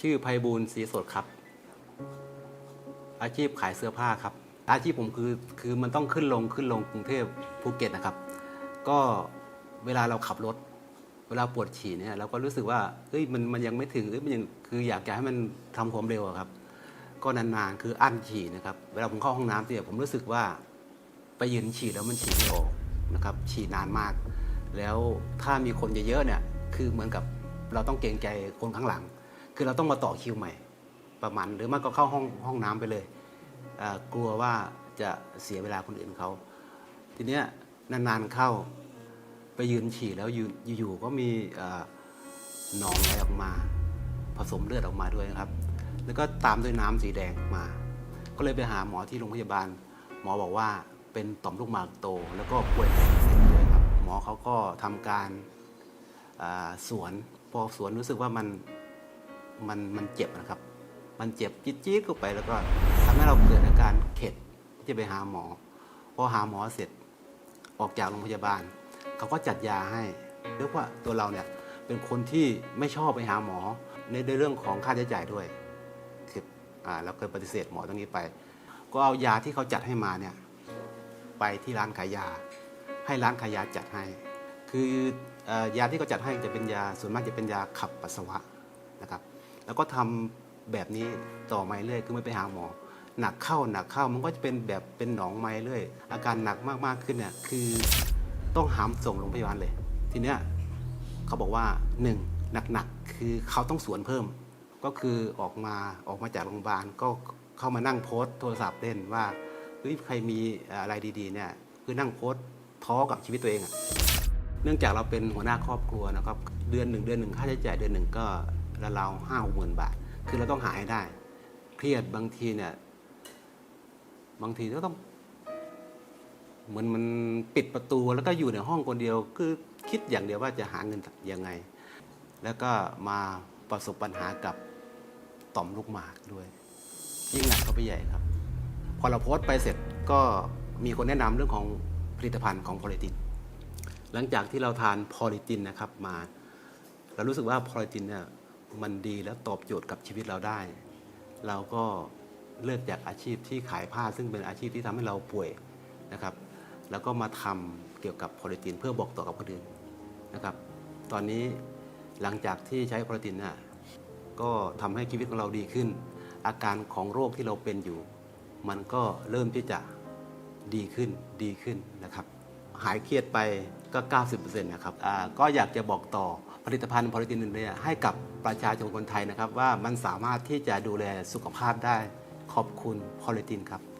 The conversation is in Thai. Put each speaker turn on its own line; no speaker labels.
ชื่อไพบูลย์ศรีสดครับ อาชีพขายเสื้อผ้าครับ อาชีพผมคือคือมันต้องขึ้นลงขึ้นลงกรุงเทพภูเก็ตนะครับ ก็เวลาเราขับรถ เวลาปวดฉี่เนี่ยเราก็รู้สึกว่าเอ้ยมันมันยังไม่ถึงเอ้ยมันยังคืออยากจะให้มันทำความเร็วครับ ก็นานๆคืออั้นฉี่นะครับ เวลาผมเข้าห้องน้ำเนี่ยผมรู้สึกว่าไปยืนฉี่แล้วมันฉี่ไม่ออกนะครับฉี่นานมาก แล้วถ้ามีคนเยอะๆเนี่ยคือเหมือนกับเราต้องเกรงใจคนข้างหลัง คือเราต้องมาต่อคิวใหม่ประมาณหรือไม่ก็เข้าห้องห้องน้ำไปเลยกลัวว่าจะเสียเวลาคนอื่นเขา ทีเนี้ยนานๆเข้าไปยืนฉี่แล้วยืนอยู่ๆก็มีหนองไหลออกมา ผสมเลือดออกมาด้วยนะครับ แล้วก็ตามด้วยน้ำสีแดงมา ก็เลยไปหาหมอที่โรงพยาบาล หมอบอกว่าเป็นต่อมลูกหมากโต แล้วก็ป่วยเป็นเส้นด้วยครับ หมอเขาก็ทำการสวนพอสวนรู้สึกว่ามัน มันมันเจ็บนะครับ มันเจ็บจี๊ดๆเข้าไปแล้วก็ทำให้เราเกิดอาการเข็ดที่จะไปหาหมอพอหาหมอเสร็จออกจากโรงพยาบาล เขาก็จัดยาให้เรียกว่าตัวเราเนี่ยเป็นคนที่ไม่ชอบไปหาหมอในเรื่องของค่าใช้จ่ายด้วยคืออ่าเราเคยปฏิเสธหมอตรงนี้ไป ก็เอายาที่เขาจัดให้มาเนี่ยไปที่ร้านขายยา ให้ร้านขายยาจัดให้ คืออยาที่เขาจัดให้จะเป็นยาส่วนมากจะเป็นยาขับปัสสาวะนะครับ แล้วก็ทำแบบนี้ต่อมาเรื่อยคือไม่ไปหาหมอ หนักเข้าหนักเข้ามันก็จะเป็นแบบเป็นหนองไม้เรื่อยอาการหนักมากๆขึ้นเนี่ยคือต้องหามส่งโรงพยาบาลเลย ทีเนี้ยเขาบอกว่าหนึ่งหนักๆคือเขาต้องสวนเพิ่ม ก็คือออกมาออกมาจากโรงพยาบาลก็เข้ามานั่งโพสต์โทรศัพท์เล่นว่าเฮ้ยใครมีอะไรดีๆเนี่ยคือนั่งโพสต์ท้อกับชีวิตตัวเองอะเนื่องจากเราเป็นหัวหน้าครอบครัวนะครับ เดือนหนึ่งเดือนหนึ่งค่าใช้จ่ายเดือนหนึ่งก็ ราวห้าหกหมื่นบาท คือเราต้องหาให้ได้ เครียดบางทีเนี่ย บางทีก็ต้อง เหมือนมันปิดประตูแล้วก็อยู่ในห้องคนเดียว คือคิดอย่างเดียวว่าจะหาเงินยังไง แล้วก็มาประสบปัญหากับต่อมลูกหมากด้วยยิ่งหนักเข้าไปใหญ่ครับ พอเราโพสต์ไปเสร็จก็มีคนแนะนำเรื่องของผลิตภัณฑ์ของพอลิติน หลังจากที่เราทานพอลิตินนะครับมา เรารู้สึกว่าพอลิตินเนี่ย มันดีและตอบโจทย์กับชีวิตเราได้ เราก็เลิกจากอาชีพที่ขายผ้าซึ่งเป็นอาชีพที่ทำให้เราป่วยนะครับ แล้วก็มาทำเกี่ยวกับพลิตินเพื่อบอกต่อกับคนอื่นนะครับ ตอนนี้หลังจากที่ใช้พลิตินน่ะก็ทำให้ชีวิตของเราดีขึ้น อาการของโรคที่เราเป็นอยู่ มันก็เริ่มที่จะดีขึ้นดีขึ้นนะครับ หายเครียดไป ก็ 90%นะครับอ่าก็อยากจะบอกต่อผลิตภัณฑ์พอลิตินเนี่ยให้กับประชาชนคนไทยนะครับ ว่ามันสามารถที่จะดูแลสุขภาพได้ขอบคุณพอลิตินครับ